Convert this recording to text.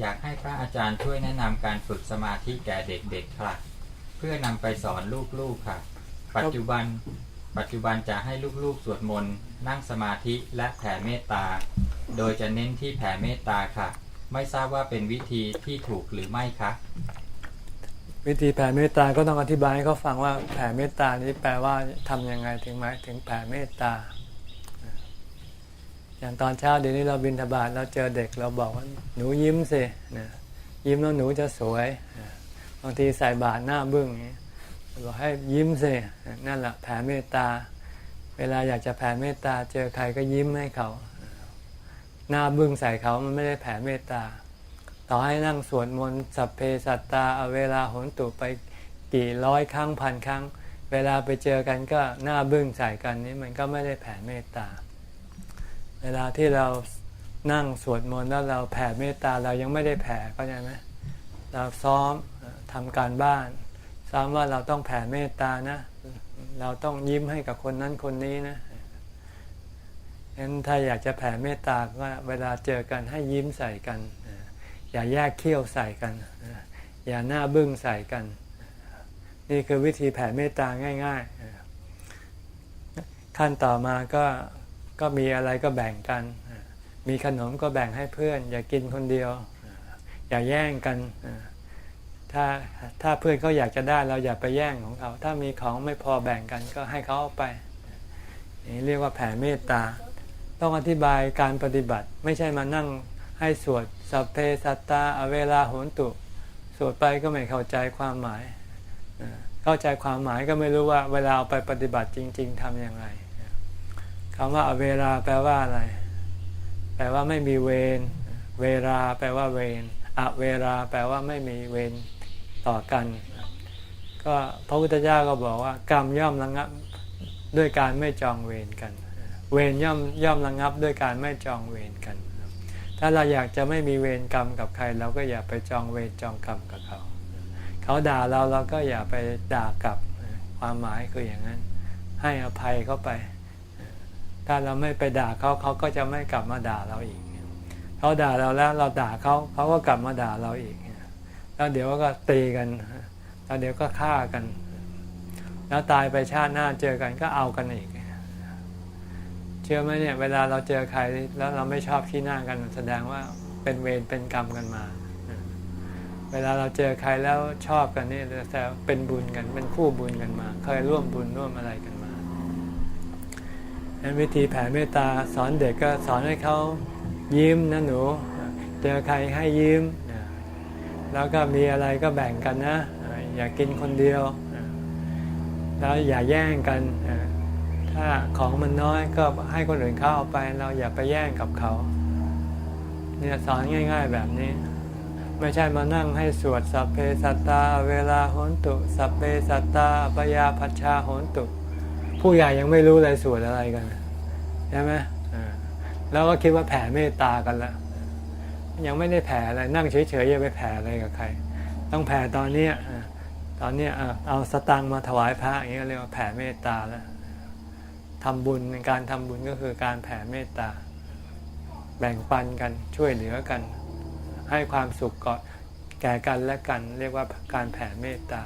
อยากให้พระอาจารย์ช่วยแนะนำการฝึกสมาธิแก่เด็กๆค่ะ เพื่อนำไปสอนลูกๆค่ะ ปัจจุบันปัจจุบันจะให้ลูกๆสวดมนต์นั่งสมาธิและแผ่เมตตา โดยจะเน้นที่แผ่เมตตาค่ะ ไม่ทราบว่าเป็นวิธีที่ถูกหรือไม่คะวิธีแผ่เมตตาก็ต้องอธิบายให้เขาฟังว่าแผ่เมตตานี้แปลว่าทำยังไงถึงหมายถึงแผ่เมตตา อย่างตอนเช้าเดี๋ยวนี้เราบินทบาทเราเจอเด็กเราบอกว่าหนูยิ้มสินะยิ้มแล้วหนูจะสวยบางทีใส่บาตรหน้าบึ้งอย่างนี้บอกให้ยิ้มสินั่นแหละแผ่เมตตา เวลาอยากจะแผ่เมตตา เจอใครก็ยิ้มให้เขา หน้าบึ้งใส่เขามันไม่ได้แผ่เมตตา ต่อให้นั่งสวดมนต์สัพเพสัตตาเอาเวลาหนตุไปกี่ร้อยครั้งพันครั้ง เวลาไปเจอกันก็หน้าบึ้งใส่กันนี้มันก็ไม่ได้แผ่เมตตา เวลาที่เรานั่งสวดมนต์แล้วเราแผ่เมตตาเรายังไม่ได้แผ่ก็ใช่ไหมเราซ้อมเอ่อทำการบ้าน ซ้อมว่าเราต้องแผ่เมตตานะ เราต้องยิ้มให้กับคนนั้นคนนี้นะงั้นถ้าอยากจะแผ่เมตตาก็เวลาเจอกันให้ยิ้มใส่กัน อย่าแยกเขี้ยวใส่กัน อย่าหน้าบึ้งใส่กัน นี่คือวิธีแผ่เมตตาง่าย ๆ ขั้นต่อมาก็ ก็มีอะไรก็แบ่งกัน มีขนมก็แบ่งให้เพื่อน อย่ากินคนเดียว อย่าแย่งกัน ถ้าถ้าเพื่อนเขาอยากจะได้เราอย่าไปแย่งของเขาถ้ามีของไม่พอแบ่งกันก็ให้เขาเอาไปนี่เรียกว่าแผ่เมตตา ต้องอธิบายการปฏิบัติไม่ใช่มานั่งให้สวดสัพเพสัตตาอเวลาโหนตุ สวดไปก็ไม่เข้าใจความหมาย เข้าใจความหมายก็ไม่รู้ว่าเวลาเอาไปปฏิบัติจริง ๆทำอยังไง คำว่าเวลาแปลว่าอะไร แปลว่าไม่มีเวร เวลาแปลว่าเวรอเวลาแปลว่าไม่มีเวรต่อกัน ก็พระพุทธเจ้าก็บอกว่า กรรมย่อมระงับด้วยการไม่จองเวรกัน เวรย่อมย่อมระงับด้วยการไม่จองเวรกัน ถ้าเราอยากจะไม่มีเวรกรรมกับใคร เราก็อย่าไปจองเวรจองกรรมกับเขา เขาด่าเราเราก็อย่าไปด่ากลับ ความหมายคืออย่างนั้น ให้อภัยเขาไป ถ้าเราไม่ไปด่าเขาเขาก็จะไม่กลับมาด่าเราอีก เขาด่าเราแล้วเราด่าเขาเขาก็กลับมาด่าเราอีก แล้วเดี๋ยวก็ตีกัน แล้วเดี๋ยวก็ฆ่ากัน แล้วตายไปชาติหน้าเจอกันก็เอากันอีก เชื่อไหมเนี่ยเวลาเราเจอใครแล้วเราไม่ชอบขี้หน้ากันแสดงว่าเป็นเวรเป็นกรรมกันมาเวลาเราเจอใครแล้วชอบกันนี่แต่เป็นบุญกันเป็นคู่บุญกันมา เคยร่วมบุญร่วมอะไรกัน นั้นวิธีแผ่เมตตาสอนเด็กก็สอนให้เขายิ้มนะหนู เจอใครให้ยิ้ม แล้วก็มีอะไรก็แบ่งกันนะ อย่ากินคนเดียว แล้วอย่าแย่งกัน ถ้าของมันน้อยก็ให้คนอื่นเขาเอาไป เราอย่าไปแย่งกับเขา เนี่ยสอนง่าย ๆแบบนี้ ไม่ใช่มานั่งให้สวดสัพเพสัตตา เวลาโหนตุ สัพเพสัตตาปยาพัชชาโหนตุ ผู้ใหญ่ยังไม่รู้เลยสวดอะไรกันใช่ไหมอ่าแล้วก็คิดว่าแผ่เมตตากันแล้วยังไม่ได้แผ่อะไรนั่งเฉยๆอย่าไปแผ่อะไรกับใคร ต้องแผ่ตอนเนี้ยอ่าตอนเนี้ยอ่าเอาสตังค์มาถวายพระอย่างนี้ก็เรียกว่าแผ่เมตตาแล้วทำบุญการทำบุญก็คือการแผ่เมตตา แบ่งปันกันช่วยเหลือกัน ให้ความสุขก่อนแก่กันและกัน เรียกว่าการแผ่เมตตา